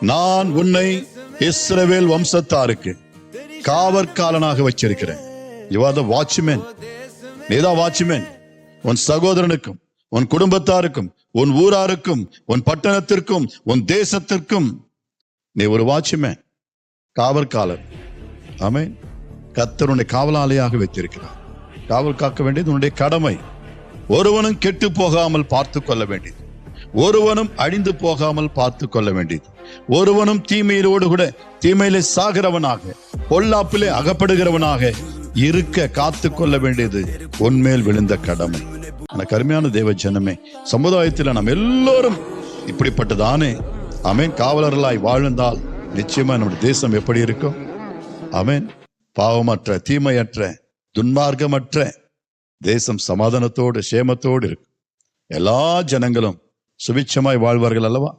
நான் உன்னை இஸ்ரவேல் வம்சத்தாருக்கு காவற்காலனாக வச்சிருக்கிறேன். யூ ஆர் த வாட்ச்மேன் நீதான் வாட்ச்மேன் உன் சகோதரனுக்கும் உன் குடும்பத்தாருக்கும் உன் ஊராருக்கும் உன் பட்டணத்திற்கும் உன் தேசத்திற்கும் நீ ஒரு வாட்ச்மேன் காவற்காலர். ஆமே கத்தருடைய காவலாளியாக வைத்திருக்கிறார். காவல் காக்க வேண்டியது உன்னுடைய கடமை. ஒருவனும் கெட்டு போகாமல் பார்த்து கொள்ள வேண்டியது. ஒருவனும் அழிந்து போகாமல் பார்த்து கொள்ள வேண்டியது. ஒருவனும் தீமையிலோடு கூட தீமையிலே சாகிறவனாக பொல்லாப்பிலே அகப்படுகிறவனாக இருக்க காத்து கொள்ள வேண்டியது உன்மேல் விழுந்த கடமை. எனக்கு அருமையான தேவ ஜனமே சமுதாயத்தில் நாம் எல்லோரும் இப்படிப்பட்டதானே? அவன் காவலர்களாய் வாழ்ந்தால் நிச்சயமா நம்முடைய தேசம் எப்படி இருக்கும்? அவன் பாவமற்ற தீமையற்ற துன்மார்க்கமற்ற தேசம் சமாதானத்தோடு சேமத்தோடு இருக்கும். எல்லா ஜனங்களும் சுபிட்சமாய் வாழ்வார்கள் அல்லவா?